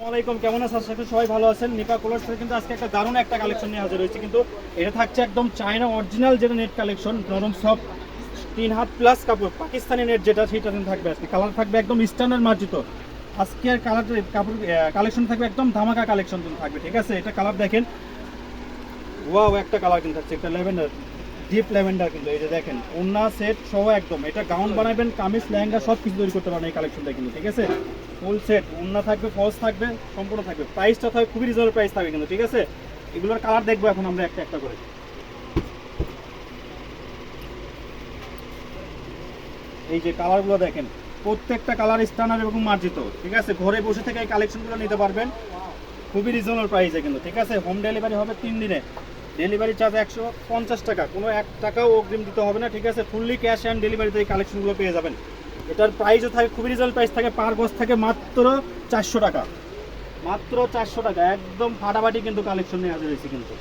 আসসালামাইকুম কেমন আছেন? আশা করি সবাই ভালো আছেন। নিপা কোলার থেকে কিন্তু আজকে একটা দারুণ একটা কালেকশন নিয়ে হাজির হয়েছে। কিন্তু এটা থাকছে একদম চায়না অরিজিনাল যেটা নেট কালেকশন নরম সব তিন হাত প্লাস কাপড়, পাকিস্তানি নেট যেটা, সেটা থাকবে আজকে। কালার থাকবে একদম স্ট্যান্ডার্ড মার্জিত। আজকের কালার কাপড় কালেকশন থাকবে একদম ধামাকা কালেকশন থাকবে, ঠিক আছে? এটা কালার দেখেন। ওয়াও একটা কালার কিন্তু থাকছে একটা ল্যাভেন্ডার ডিপ ল্যাভেন্ডার কিন্তু, এই যে দেখেন ওন্না সেট সহ একদম। এটা গাউন বানাবেন, কামিজ, লেহেঙ্গা সব কিছু তৈরি করতে পারেন এই কালেকশনটা কিন্তু, ঠিক আছে? ফুল সেট ওন্না থাকবে ফলস থাকবে, সম্পূর্ণ থাকবে। প্রাইসটা থাকবে খুবই রিজনেবল প্রাইস থাকবে কিন্তু, ঠিক আছে? এগুলোর কালার দেখব এখন আমরা একটা একটা করে। এই যে কালারগুলো দেখেন, প্রত্যেকটা কালার স্ট্যান্ডার্ড এবং মার্জিত, ঠিক আছে? ঘরে বসে থেকে এই কালেকশনগুলো নিতে পারবেন। খুবই রিজনেবল প্রাইসে কিন্তু, ঠিক আছে? হোম ডেলিভারি হবে তিন দিনে। ডেলিভারি চার্জ একশো পঞ্চাশ টাকা। কোনো এক টাকাও অগ্রিম দিতে হবে না, ঠিক আছে? ফুললি ক্যাশ অ্যান্ড ডেলিভারিতে এই কালেকশনগুলো পেয়ে যাবেন। এটার প্রাইসও থাকে, খুবই রিজনেবল প্রাইস থাকে পার গজ থাকে মাত্র চারশো টাকা। মাত্র চারশো টাকা, একদম ফাটাফাটি কিন্তু কালেকশন নিয়ে হাজির হয়েছে কিন্তু।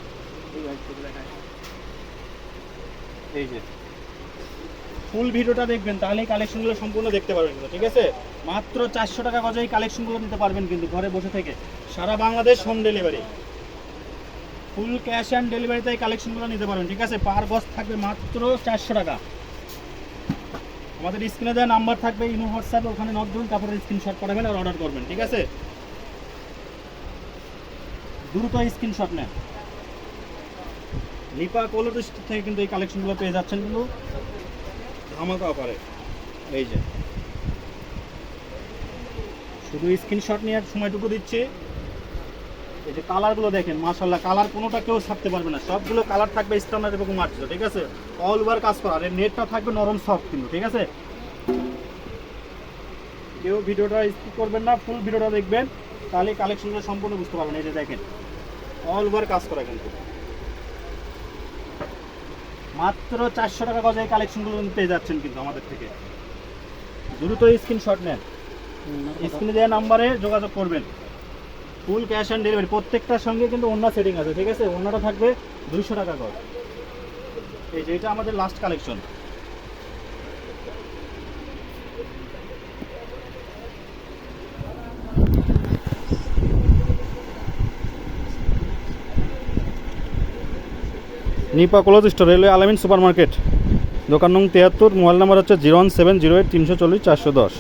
এই যে। ফুল ভিডিওটা দেখবেন, তাহলে এই কালেকশনগুলো সম্পূর্ণ দেখতে পারবেন কিন্তু, ঠিক আছে? মাত্র চারশো টাকা গজে এই কালেকশনগুলো নিতে পারবেন কিন্তু ঘরে বসে থেকে। সারা Bangladesh home delivery full cash and ডেলিভারিতে এই কালেকশনগুলো নিতে পারবেন ঠিক আছে? পার গজ থাকবে মাত্র চারশো টাকা। আমাদের স্ক্রিনে দেওয়া নাম্বার থাকবে, ইমো, হোয়াটসঅ্যাপে, ওখানে নক দেবেন, তারপরে স্ক্রিনশট করাবেন আর অর্ডার করবেন, ঠিক আছে? দ্রুত স্ক্রিনশট নেন। লিপা কোলোটিস্ট থেকে কিন্তু এই কালেকশনগুলো পেয়ে যাচ্ছেন কিন্তু ধামাকা অফারে এই যে। শুধু স্ক্রিনশট নেওয়ার সময়টুকু দিচ্ছি। এই যে কালারগুলো দেখেন মাশাল্লাহ কালার কোনোটা কেউ ছাড়তে পারবে না। সবগুলো কালার থাকবে স্ট্যান্ডার্ড এবং মার্জিত ঠিক আছে? অল ওভার কাজ করা। আর নেটটা থাকবে নরম সফট কিন্তু ঠিক আছে? কেউ ভিডিওটা স্কিপ করবেন না ফুল ভিডিওটা দেখবেন। তাহলে কালেকশনগুলো সম্পূর্ণ বুঝতে পারবেন। এই যে দেখেন অল ওভার কাজ করা কিন্তু। মাত্র চারশো টাকা গজে এই কালেকশনগুলো পেয়ে যাচ্ছেন কিন্তু আমাদের থেকে। দ্রুত স্ক্রিনশট নেন। স্ক্রিনে দেওয়া নাম্বারে যোগাযোগ করবেন। ফুল ক্যাশ অন ডেলিভারি, প্রত্যেকটার সঙ্গে কিন্তু অন্য সেটিং আছে, ঠিক আছে? অন্যটা থাকবে দুইশো টাকা কর। এই যে, এটা আমাদের last collection Nipa college store, railway Alamin super market দোকান নং তিয়াত্তর মোবাইল নাম্বার হচ্ছে zero one seven zero eight তিনশো চল্লিশ চারশো দশ।